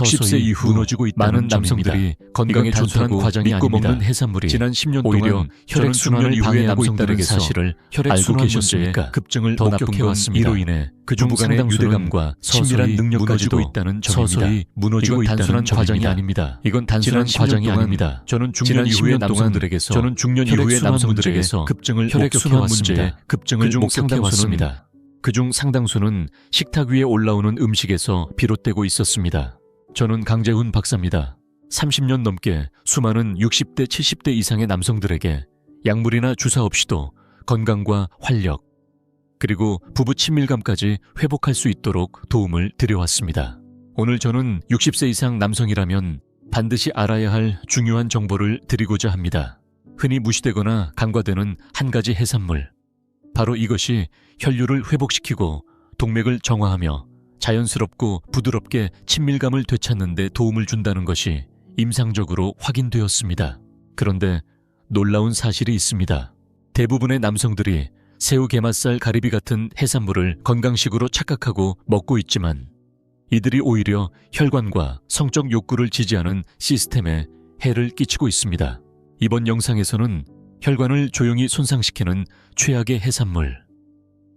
60세 서서히 이후 무너지고 있다는 많은. 남성들이 건강에 좋다고 과정이 믿고 아닙니다. 먹는 해산물이 지난 10년 오히려 동안 혈액 순환을 방해하고 있다는 사실을 혈액 알고 계셨습니까? 급증을 더 나쁜 건. 이로 인해 그중 부부간의 상당수는 유대감과 친밀한 능력까지도 있다는 점입니다. 서서히 무너지고 이건 있다는 단순한 과정이. 아닙니다. 이건 단순한 10년 과정이 아닙니다. 저는 중년 이후의 10년 동안 남성들에게서 저는 중년 이후의 남성들에게서 급증을 혈액 순환. 문제에 급증을 그중 상당수는 목격해 왔습니다. 그중 상당수는 식탁 위에 올라오는 음식에서 비롯되고 있었습니다. 저는 강재훈 박사입니다. 30년 넘게 수많은 60대, 70대 이상의 남성들에게 약물이나 주사 없이도 건강과 활력, 그리고 부부 친밀감까지 회복할 수 있도록 도움을 드려왔습니다. 오늘 저는 60세 이상 남성이라면 반드시 알아야 할 중요한 정보를 드리고자 합니다. 흔히 무시되거나 간과되는 한 가지 해산물. 바로 이것이 혈류를 회복시키고 동맥을 정화하며 자연스럽고 부드럽게 친밀감을 되찾는 데 도움을 준다는 것이 임상적으로 확인되었습니다. 그런데 놀라운 사실이 있습니다. 대부분의 남성들이 새우, 게맛살, 가리비 같은 해산물을 건강식으로 착각하고 먹고 있지만 이들이 오히려 혈관과 성적 욕구를 지지하는 시스템에 해를 끼치고 있습니다. 이번 영상에서는 혈관을 조용히 손상시키는 최악의 해산물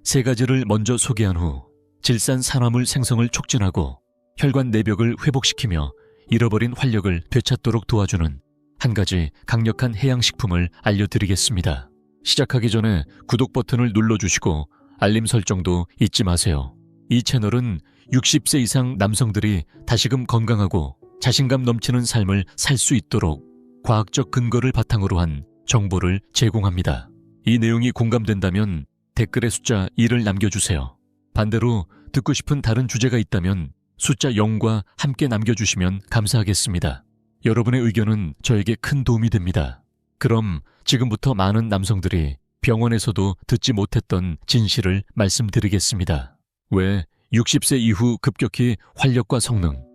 세 가지를 먼저 소개한 후 질산 산화물 생성을 촉진하고 혈관 내벽을 회복시키며 잃어버린 활력을 되찾도록 도와주는 한 가지 강력한 해양식품을 알려드리겠습니다. 시작하기 전에 구독 버튼을 눌러주시고 알림 설정도 잊지 마세요. 이 채널은 60세 이상 남성들이 다시금 건강하고 자신감 넘치는 삶을 살 수 있도록 과학적 근거를 바탕으로 한 정보를 제공합니다. 이 내용이 공감된다면 댓글에 숫자 1을 남겨주세요. 반대로 듣고 싶은 다른 주제가 있다면 숫자 0과 함께 남겨주시면 감사하겠습니다. 여러분의 의견은 저에게 큰 도움이 됩니다. 그럼 지금부터 많은 남성들이 병원에서도 듣지 못했던 진실을 말씀드리겠습니다. 왜 60세 이후 급격히 활력과 성능,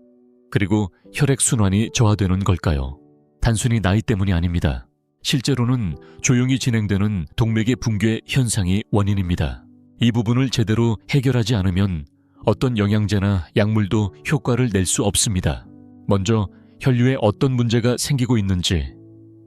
그리고 혈액순환이 저하되는 걸까요? 단순히 나이 때문이 아닙니다. 실제로는 조용히 진행되는 동맥의 붕괴 현상이 원인입니다. 이 부분을 제대로 해결하지 않으면 어떤 영양제나 약물도 효과를 낼 수 없습니다. 먼저 혈류에 어떤 문제가 생기고 있는지,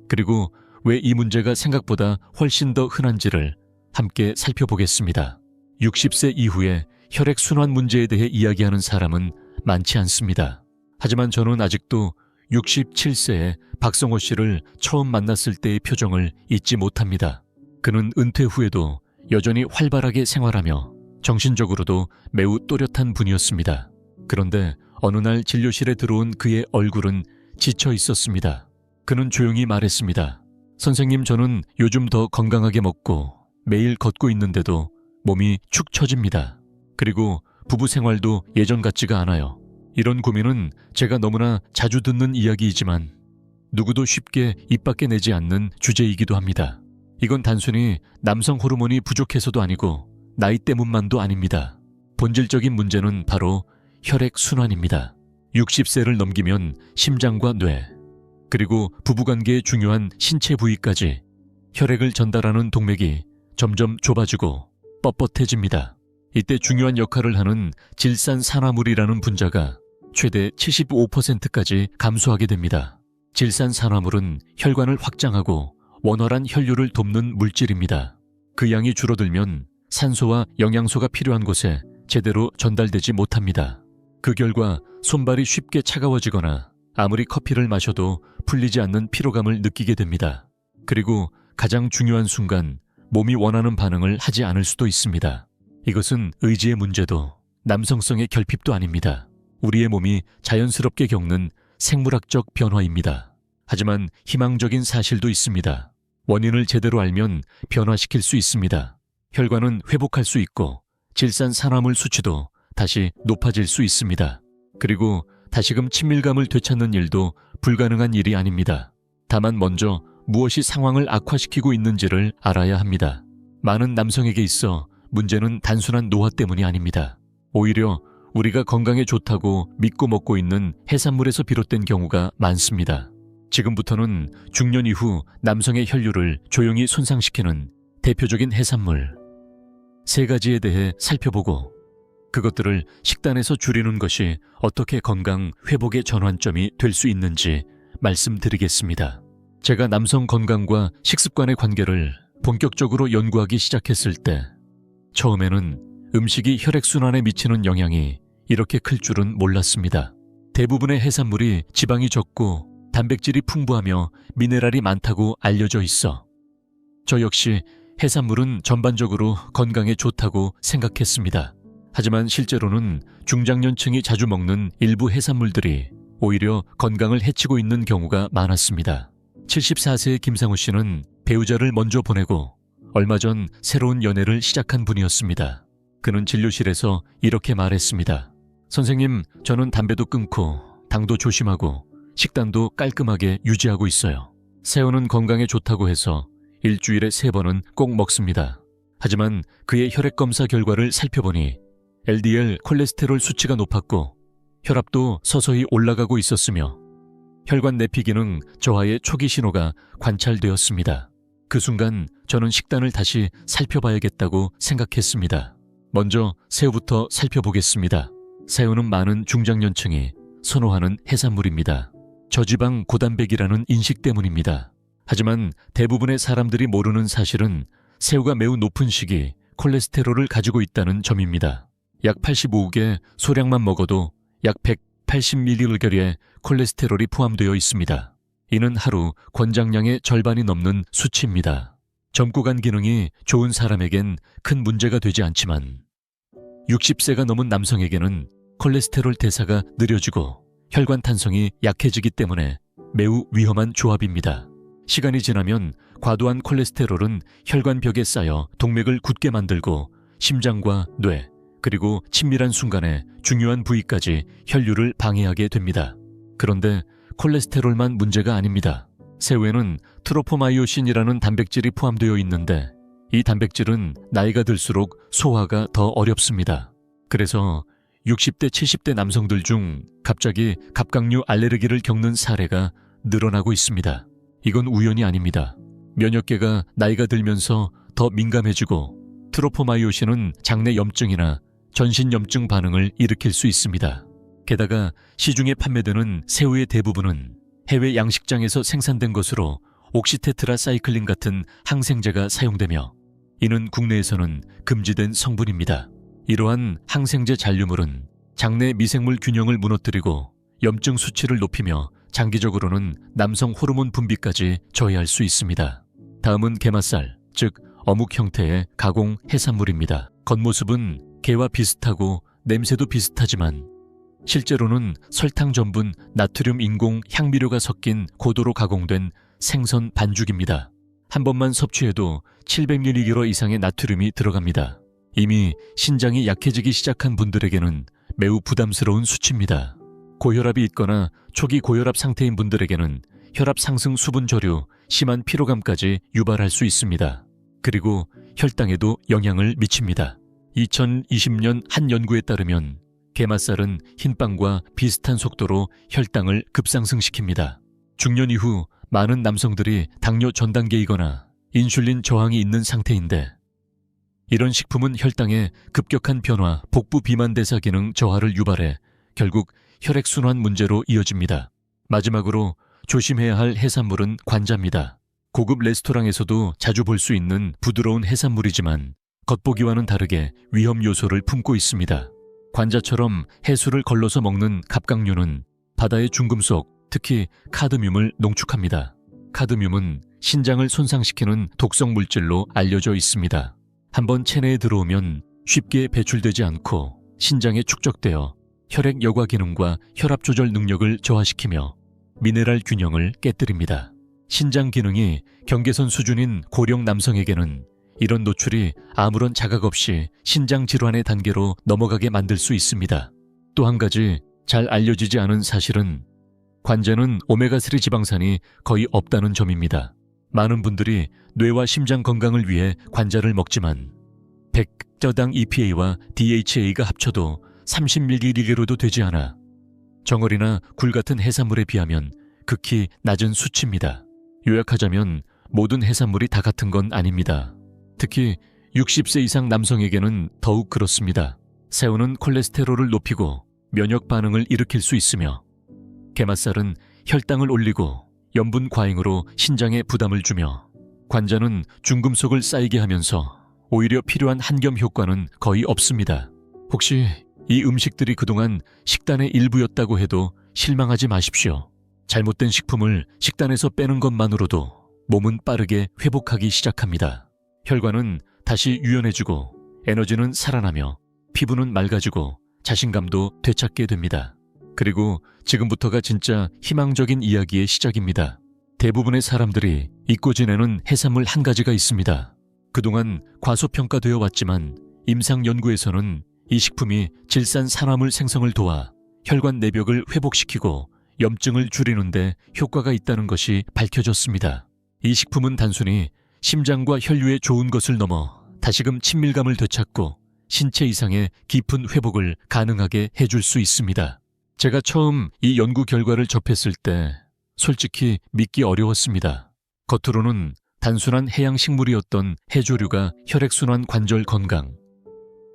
그리고 왜 이 문제가 생각보다 훨씬 더 흔한지를 함께 살펴보겠습니다. 60세 이후에 혈액 순환 문제에 대해 이야기하는 사람은 많지 않습니다. 하지만 저는 아직도 67세의 박성호 씨를 처음 만났을 때의 표정을 잊지 못합니다. 그는 은퇴 후에도 여전히 활발하게 생활하며 정신적으로도 매우 또렷한 분이었습니다. 그런데 어느 날 진료실에 들어온 그의 얼굴은 지쳐 있었습니다. 그는 조용히 말했습니다. 선생님, 저는 요즘 더 건강하게 먹고 매일 걷고 있는데도 몸이 축 처집니다. 그리고 부부 생활도 예전 같지가 않아요. 이런 고민은 제가 너무나 자주 듣는 이야기이지만 누구도 쉽게 입 밖에 내지 않는 주제이기도 합니다. 이건 단순히 남성 호르몬이 부족해서도 아니고 나이 때문만도 아닙니다. 본질적인 문제는 바로 혈액 순환입니다. 60세를 넘기면 심장과 뇌, 그리고 부부관계에 중요한 신체 부위까지 혈액을 전달하는 동맥이 점점 좁아지고 뻣뻣해집니다. 이때 중요한 역할을 하는 질산 산화물이라는 분자가 최대 75%까지 감소하게 됩니다. 질산 산화물은 혈관을 확장하고 원활한 혈류를 돕는 물질입니다. 그 양이 줄어들면 산소와 영양소가 필요한 곳에 제대로 전달되지 못합니다. 그 결과 손발이 쉽게 차가워지거나 아무리 커피를 마셔도 풀리지 않는 피로감을 느끼게 됩니다. 그리고 가장 중요한 순간 몸이 원하는 반응을 하지 않을 수도 있습니다. 이것은 의지의 문제도 남성성의 결핍도 아닙니다. 우리의 몸이 자연스럽게 겪는 생물학적 변화입니다. 하지만 희망적인 사실도 있습니다. 원인을 제대로 알면 변화시킬 수 있습니다. 혈관은 회복할 수 있고 질산 산화물 수치도 다시 높아질 수 있습니다. 그리고 다시금 친밀감을 되찾는 일도 불가능한 일이 아닙니다. 다만 먼저 무엇이 상황을 악화시키고 있는지를 알아야 합니다. 많은 남성에게 있어 문제는 단순한 노화 때문이 아닙니다. 오히려 우리가 건강에 좋다고 믿고 먹고 있는 해산물에서 비롯된 경우가 많습니다. 지금부터는 중년 이후 남성의 혈류를 조용히 손상시키는 대표적인 해산물 세 가지에 대해 살펴보고 그것들을 식단에서 줄이는 것이 어떻게 건강 회복의 전환점이 될 수 있는지 말씀드리겠습니다. 제가 남성 건강과 식습관의 관계를 본격적으로 연구하기 시작했을 때 처음에는 음식이 혈액순환에 미치는 영향이 이렇게 클 줄은 몰랐습니다. 대부분의 해산물이 지방이 적고 단백질이 풍부하며 미네랄이 많다고 알려져 있어. 저 역시 해산물은 전반적으로 건강에 좋다고 생각했습니다. 하지만 실제로는 중장년층이 자주 먹는 일부 해산물들이 오히려 건강을 해치고 있는 경우가 많았습니다. 74세의 김상우 씨는 배우자를 먼저 보내고 얼마 전 새로운 연애를 시작한 분이었습니다. 그는 진료실에서 이렇게 말했습니다. 선생님, 저는 담배도 끊고 당도 조심하고 식단도 깔끔하게 유지하고 있어요. 새우는 건강에 좋다고 해서 일주일에 세 번은 꼭 먹습니다. 하지만 그의 혈액 검사 결과를 살펴보니 LDL 콜레스테롤 수치가 높았고 혈압도 서서히 올라가고 있었으며 혈관 내피 기능 저하의 초기 신호가 관찰되었습니다. 그 순간 저는 식단을 다시 살펴봐야겠다고 생각했습니다. 먼저 새우부터 살펴보겠습니다. 새우는 많은 중장년층이 선호하는 해산물입니다. 저지방 고단백이라는 인식 때문입니다. 하지만 대부분의 사람들이 모르는 사실은 새우가 매우 높은 시기 콜레스테롤을 가지고 있다는 점입니다. 약 85개 소량만 먹어도 약 180mg의 콜레스테롤이 포함되어 있습니다. 이는 하루 권장량의 절반이 넘는 수치입니다. 젊고 간 기능이 좋은 사람에겐 큰 문제가 되지 않지만 60세가 넘은 남성에게는 콜레스테롤 대사가 느려지고 혈관 탄성이 약해지기 때문에 매우 위험한 조합입니다. 시간이 지나면 과도한 콜레스테롤은 혈관벽에 쌓여 동맥을 굳게 만들고 심장과 뇌, 그리고 친밀한 순간에 중요한 부위까지 혈류를 방해하게 됩니다. 그런데 콜레스테롤만 문제가 아닙니다. 새우에는 트로포마이오신이라는 단백질이 포함되어 있는데 이 단백질은 나이가 들수록 소화가 더 어렵습니다. 그래서 60대, 70대 남성들 중 갑자기 갑각류 알레르기를 겪는 사례가 늘어나고 있습니다. 이건 우연이 아닙니다. 면역계가 나이가 들면서 더 민감해지고 트로포마이오신은 장내 염증이나 전신 염증 반응을 일으킬 수 있습니다. 게다가 시중에 판매되는 새우의 대부분은 해외 양식장에서 생산된 것으로 옥시테트라사이클린 같은 항생제가 사용되며 이는 국내에서는 금지된 성분입니다. 이러한 항생제 잔류물은 장내 미생물 균형을 무너뜨리고 염증 수치를 높이며 장기적으로는 남성 호르몬 분비까지 저해할 수 있습니다. 다음은 게맛살, 즉 어묵 형태의 가공 해산물입니다. 겉모습은 게와 비슷하고 냄새도 비슷하지만 실제로는 설탕 전분 나트륨 인공 향미료가 섞인 고도로 가공된 생선 반죽입니다. 한 번만 섭취해도 700mg 이상의 나트륨이 들어갑니다. 이미 신장이 약해지기 시작한 분들에게는 매우 부담스러운 수치입니다. 고혈압이 있거나 초기 고혈압 상태인 분들에게는 혈압 상승 수분 저류, 심한 피로감까지 유발할 수 있습니다. 그리고 혈당에도 영향을 미칩니다. 2020년 한 연구에 따르면 게맛살은 흰빵과 비슷한 속도로 혈당을 급상승시킵니다. 중년 이후 많은 남성들이 당뇨 전 단계이거나 인슐린 저항이 있는 상태인데 이런 식품은 혈당의 급격한 변화, 복부 비만 대사 기능 저하를 유발해 결국 혈액순환 문제로 이어집니다. 마지막으로 조심해야 할 해산물은 관자입니다. 고급 레스토랑에서도 자주 볼 수 있는 부드러운 해산물이지만 겉보기와는 다르게 위험 요소를 품고 있습니다. 관자처럼 해수를 걸러서 먹는 갑각류는 바다의 중금속, 특히 카드뮴을 농축합니다. 카드뮴은 신장을 손상시키는 독성 물질로 알려져 있습니다. 한번 체내에 들어오면 쉽게 배출되지 않고 신장에 축적되어 혈액 여과 기능과 혈압 조절 능력을 저하시키며 미네랄 균형을 깨뜨립니다. 신장 기능이 경계선 수준인 고령 남성에게는 이런 노출이 아무런 자각 없이 신장 질환의 단계로 넘어가게 만들 수 있습니다. 또 한 가지 잘 알려지지 않은 사실은 관자는 오메가3 지방산이 거의 없다는 점입니다. 많은 분들이 뇌와 심장 건강을 위해 관자를 먹지만 100저당 EPA와 DHA가 합쳐도 30mg로도 되지 않아 정어리나 굴 같은 해산물에 비하면 극히 낮은 수치입니다. 요약하자면 모든 해산물이 다 같은 건 아닙니다. 특히 60세 이상 남성에게는 더욱 그렇습니다. 새우는 콜레스테롤을 높이고 면역 반응을 일으킬 수 있으며 게맛살은 혈당을 올리고 염분 과잉으로 신장에 부담을 주며 관자는 중금속을 쌓이게 하면서 오히려 필요한 한겸 효과는 거의 없습니다. 혹시 이 음식들이 그동안 식단의 일부였다고 해도 실망하지 마십시오. 잘못된 식품을 식단에서 빼는 것만으로도 몸은 빠르게 회복하기 시작합니다. 혈관은 다시 유연해지고 에너지는 살아나며 피부는 맑아지고 자신감도 되찾게 됩니다. 그리고 지금부터가 진짜 희망적인 이야기의 시작입니다. 대부분의 사람들이 잊고 지내는 해산물 한 가지가 있습니다. 그동안 과소평가되어 왔지만 임상 연구에서는 이 식품이 질산 산화물 생성을 도와 혈관 내벽을 회복시키고 염증을 줄이는데 효과가 있다는 것이 밝혀졌습니다. 이 식품은 단순히 심장과 혈류에 좋은 것을 넘어 다시금 친밀감을 되찾고 신체 이상의 깊은 회복을 가능하게 해줄 수 있습니다. 제가 처음 이 연구 결과를 접했을 때 솔직히 믿기 어려웠습니다. 겉으로는 단순한 해양 식물이었던 해조류가 혈액순환 관절 건강,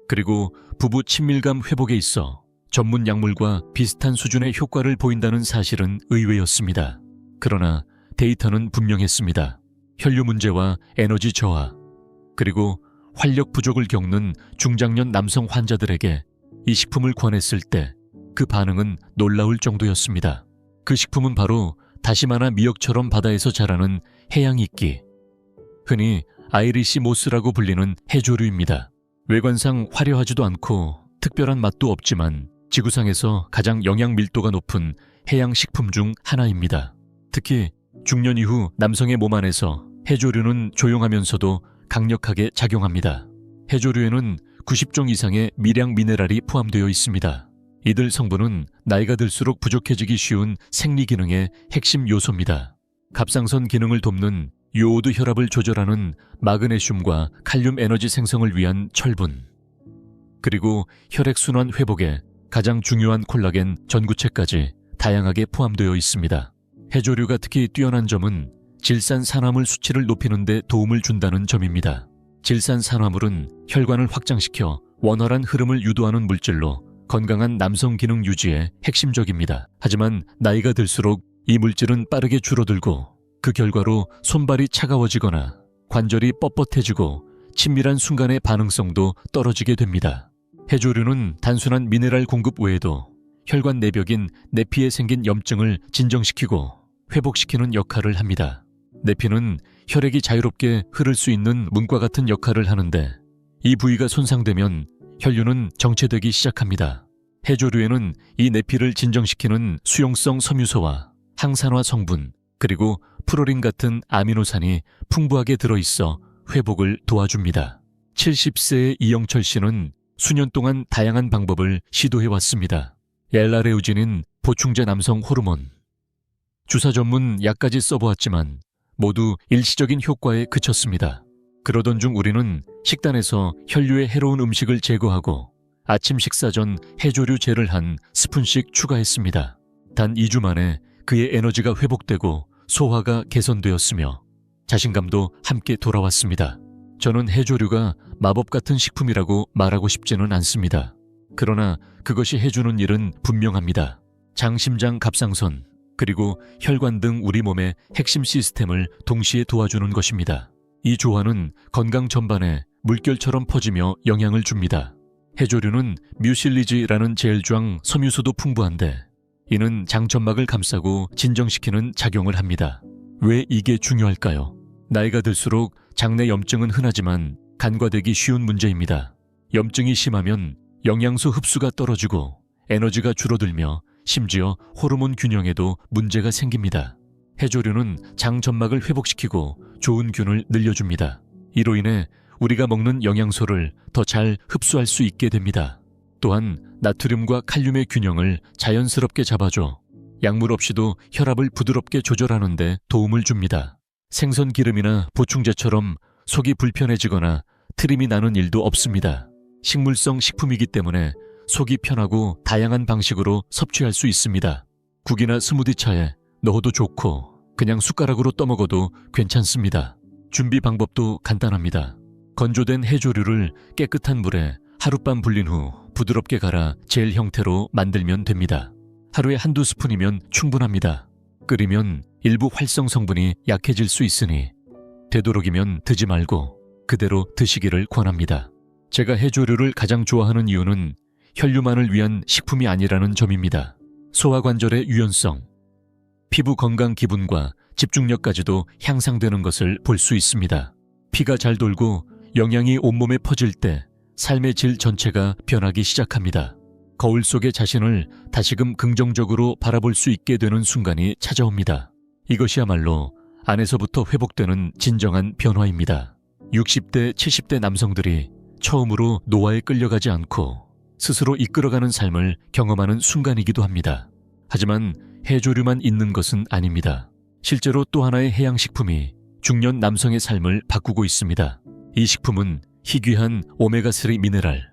그리고 부부 친밀감 회복에 있어 전문 약물과 비슷한 수준의 효과를 보인다는 사실은 의외였습니다. 그러나 데이터는 분명했습니다. 혈류 문제와 에너지 저하, 그리고 활력 부족을 겪는 중장년 남성 환자들에게 이 식품을 권했을 때 그 반응은 놀라울 정도였습니다. 그 식품은 바로 다시마나 미역처럼 바다에서 자라는 해양 이끼, 흔히 아이리시 모스라고 불리는 해조류입니다. 외관상 화려하지도 않고 특별한 맛도 없지만 지구상에서 가장 영양 밀도가 높은 해양 식품 중 하나입니다. 특히 중년 이후 남성의 몸 안에서 해조류는 조용하면서도 강력하게 작용합니다. 해조류에는 90종 이상의 미량 미네랄이 포함되어 있습니다. 이들 성분은 나이가 들수록 부족해지기 쉬운 생리 기능의 핵심 요소입니다. 갑상선 기능을 돕는 요오드 혈압을 조절하는 마그네슘과 칼륨 에너지 생성을 위한 철분, 그리고 혈액순환 회복에 가장 중요한 콜라겐 전구체까지 다양하게 포함되어 있습니다. 해조류가 특히 뛰어난 점은 질산 산화물 수치를 높이는 데 도움을 준다는 점입니다. 질산 산화물은 혈관을 확장시켜 원활한 흐름을 유도하는 물질로 건강한 남성 기능 유지에 핵심적입니다. 하지만 나이가 들수록 이 물질은 빠르게 줄어들고 그 결과로 손발이 차가워지거나 관절이 뻣뻣해지고 친밀한 순간의 반응성도 떨어지게 됩니다. 해조류는 단순한 미네랄 공급 외에도 혈관 내벽인 내피에 생긴 염증을 진정시키고 회복시키는 역할을 합니다. 내피는 혈액이 자유롭게 흐를 수 있는 문과 같은 역할을 하는데 이 부위가 손상되면 혈류는 정체되기 시작합니다. 해조류에는 이 내피를 진정시키는 수용성 섬유소와 항산화 성분 그리고 프로린 같은 아미노산이 풍부하게 들어있어 회복을 도와줍니다. 70세의 이영철 씨는 수년 동안 다양한 방법을 시도해 왔습니다. 엘라레우진인 보충제 남성 호르몬, 주사 전문 약까지 써보았지만 모두 일시적인 효과에 그쳤습니다. 그러던 중 우리는 식단에서 혈류의 해로운 음식을 제거하고 아침 식사 전 해조류 젤을 한 스푼씩 추가했습니다. 단 2주 만에 그의 에너지가 회복되고 소화가 개선되었으며 자신감도 함께 돌아왔습니다. 저는 해조류가 마법 같은 식품이라고 말하고 싶지는 않습니다. 그러나 그것이 해주는 일은 분명합니다. 장심장 갑상선, 그리고 혈관 등 우리 몸의 핵심 시스템을 동시에 도와주는 것입니다. 이 조화는 건강 전반에 물결처럼 퍼지며 영향을 줍니다. 해조류는 뮤실리지라는 젤状섬유소도 풍부한데 이는 장점막을 감싸고 진정시키는 작용을 합니다. 왜 이게 중요할까요? 나이가 들수록 장내 염증은 흔하지만 간과되기 쉬운 문제입니다. 염증이 심하면 영양소 흡수가 떨어지고 에너지가 줄어들며 심지어 호르몬 균형에도 문제가 생깁니다. 해조류는 장 점막을 회복시키고 좋은 균을 늘려줍니다. 이로 인해 우리가 먹는 영양소를 더 잘 흡수할 수 있게 됩니다. 또한 나트륨과 칼륨의 균형을 자연스럽게 잡아줘 약물 없이도 혈압을 부드럽게 조절하는데 도움을 줍니다. 생선 기름이나 보충제처럼 속이 불편해지거나 트림이 나는 일도 없습니다. 식물성 식품이기 때문에 속이 편하고 다양한 방식으로 섭취할 수 있습니다. 국이나 스무디 차에 넣어도 좋고 그냥 숟가락으로 떠먹어도 괜찮습니다. 준비 방법도 간단합니다. 건조된 해조류를 깨끗한 물에 하룻밤 불린 후 부드럽게 갈아 젤 형태로 만들면 됩니다. 하루에 한두 스푼이면 충분합니다. 끓이면 일부 활성 성분이 약해질 수 있으니 되도록이면 드지 말고 그대로 드시기를 권합니다. 제가 해조류를 가장 좋아하는 이유는 혈류만을 위한 식품이 아니라는 점입니다. 소화관절의 유연성, 피부 건강 기분과 집중력까지도 향상되는 것을 볼 수 있습니다. 피가 잘 돌고 영양이 온몸에 퍼질 때 삶의 질 전체가 변하기 시작합니다. 거울 속의 자신을 다시금 긍정적으로 바라볼 수 있게 되는 순간이 찾아옵니다. 이것이야말로 안에서부터 회복되는 진정한 변화입니다. 60대, 70대 남성들이 처음으로 노화에 끌려가지 않고 스스로 이끌어가는 삶을 경험하는 순간이기도 합니다. 하지만 해조류만 있는 것은 아닙니다. 실제로 또 하나의 해양식품이 중년 남성의 삶을 바꾸고 있습니다. 이 식품은 희귀한 오메가3 미네랄,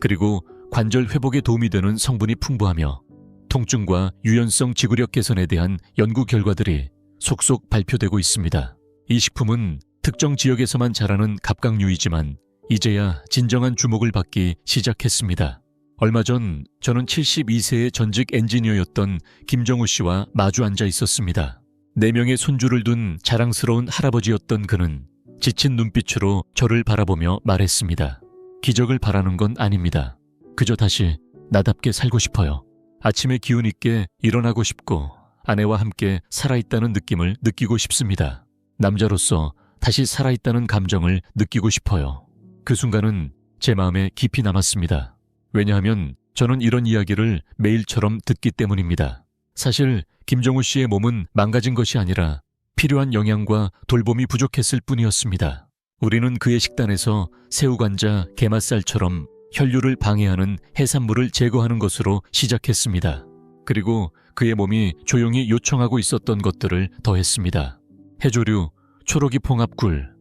그리고 관절 회복에 도움이 되는 성분이 풍부하며 통증과 유연성 지구력 개선에 대한 연구 결과들이 속속 발표되고 있습니다. 이 식품은 특정 지역에서만 자라는 갑각류이지만 이제야 진정한 주목을 받기 시작했습니다. 얼마 전 저는 72세의 전직 엔지니어였던 김정우 씨와 마주 앉아 있었습니다. 네 명의 손주를 둔 자랑스러운 할아버지였던 그는 지친 눈빛으로 저를 바라보며 말했습니다. 기적을 바라는 건 아닙니다. 그저 다시 나답게 살고 싶어요. 아침에 기운 있게 일어나고 싶고 아내와 함께 살아있다는 느낌을 느끼고 싶습니다. 남자로서 다시 살아있다는 감정을 느끼고 싶어요. 그 순간은 제 마음에 깊이 남았습니다. 왜냐하면 저는 이런 이야기를 매일처럼 듣기 때문입니다. 사실 김정우 씨의 몸은 망가진 것이 아니라 필요한 영양과 돌봄이 부족했을 뿐이었습니다. 우리는 그의 식단에서 새우관자, 게맛살처럼 혈류를 방해하는 해산물을 제거하는 것으로 시작했습니다. 그리고 그의 몸이 조용히 요청하고 있었던 것들을 더했습니다. 해조류, 초록이 봉합굴,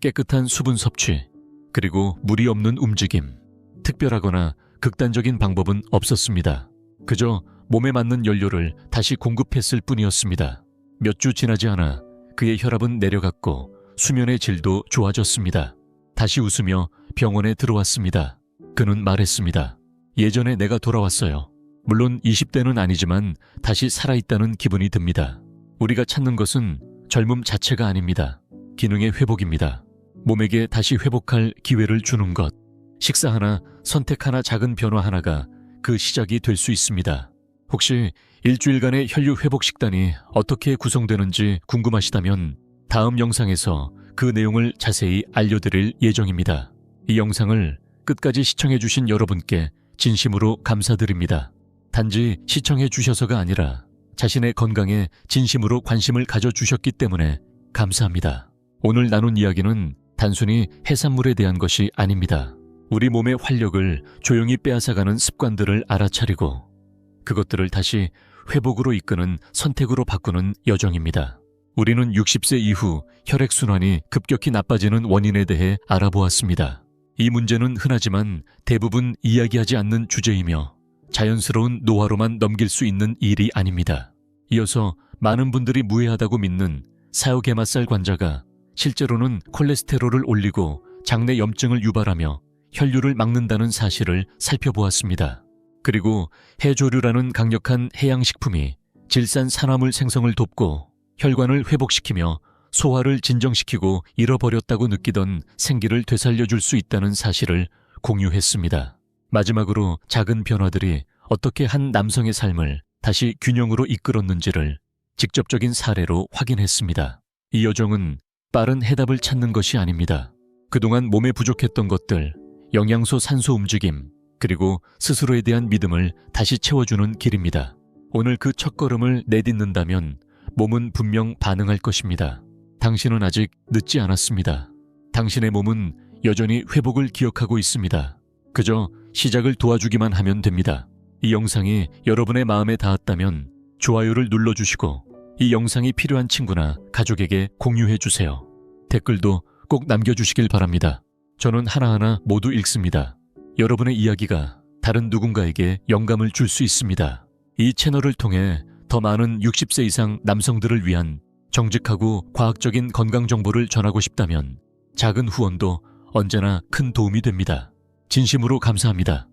깨끗한 수분 섭취, 그리고 무리 없는 움직임. 특별하거나 극단적인 방법은 없었습니다. 그저 몸에 맞는 연료를 다시 공급했을 뿐이었습니다. 몇 주 지나지 않아 그의 혈압은 내려갔고 수면의 질도 좋아졌습니다. 다시 웃으며 병원에 들어왔습니다. 그는 말했습니다. 예전에 내가 돌아왔어요. 물론 20대는 아니지만 다시 살아있다는 기분이 듭니다. 우리가 찾는 것은 젊음 자체가 아닙니다. 기능의 회복입니다. 몸에게 다시 회복할 기회를 주는 것. 식사 하나, 선택 하나, 작은 변화 하나가 그 시작이 될 수 있습니다. 혹시 일주일간의 혈류 회복 식단이 어떻게 구성되는지 궁금하시다면 다음 영상에서 그 내용을 자세히 알려드릴 예정입니다. 이 영상을 끝까지 시청해주신 여러분께 진심으로 감사드립니다. 단지 시청해 주셔서가 아니라 자신의 건강에 진심으로 관심을 가져주셨기 때문에 감사합니다. 오늘 나눈 이야기는 단순히 해산물에 대한 것이 아닙니다. 우리 몸의 활력을 조용히 빼앗아가는 습관들을 알아차리고 그것들을 다시 회복으로 이끄는 선택으로 바꾸는 여정입니다. 우리는 60세 이후 혈액순환이 급격히 나빠지는 원인에 대해 알아보았습니다. 이 문제는 흔하지만 대부분 이야기하지 않는 주제이며 자연스러운 노화로만 넘길 수 있는 일이 아닙니다. 이어서 많은 분들이 무해하다고 믿는 사요게맛살 관자가 실제로는 콜레스테롤을 올리고 장내 염증을 유발하며 혈류를 막는다는 사실을 살펴보았습니다. 그리고 해조류라는 강력한 해양식품이 질산 산화물 생성을 돕고 혈관을 회복시키며 소화를 진정시키고 잃어버렸다고 느끼던 생기를 되살려줄 수 있다는 사실을 공유했습니다. 마지막으로 작은 변화들이 어떻게 한 남성의 삶을 다시 균형으로 이끌었는지를 직접적인 사례로 확인했습니다. 이 여정은 빠른 해답을 찾는 것이 아닙니다. 그동안 몸에 부족했던 것들, 영양소 산소 움직임, 그리고 스스로에 대한 믿음을 다시 채워주는 길입니다. 오늘 그 첫걸음을 내딛는다면 몸은 분명 반응할 것입니다. 당신은 아직 늦지 않았습니다. 당신의 몸은 여전히 회복을 기억하고 있습니다. 그저 시작을 도와주기만 하면 됩니다. 이 영상이 여러분의 마음에 닿았다면 좋아요를 눌러주시고 이 영상이 필요한 친구나 가족에게 공유해 주세요. 댓글도 꼭 남겨주시길 바랍니다. 저는 하나하나 모두 읽습니다. 여러분의 이야기가 다른 누군가에게 영감을 줄 수 있습니다. 이 채널을 통해 더 많은 60세 이상 남성들을 위한 정직하고 과학적인 건강 정보를 전하고 싶다면 작은 후원도 언제나 큰 도움이 됩니다. 진심으로 감사합니다.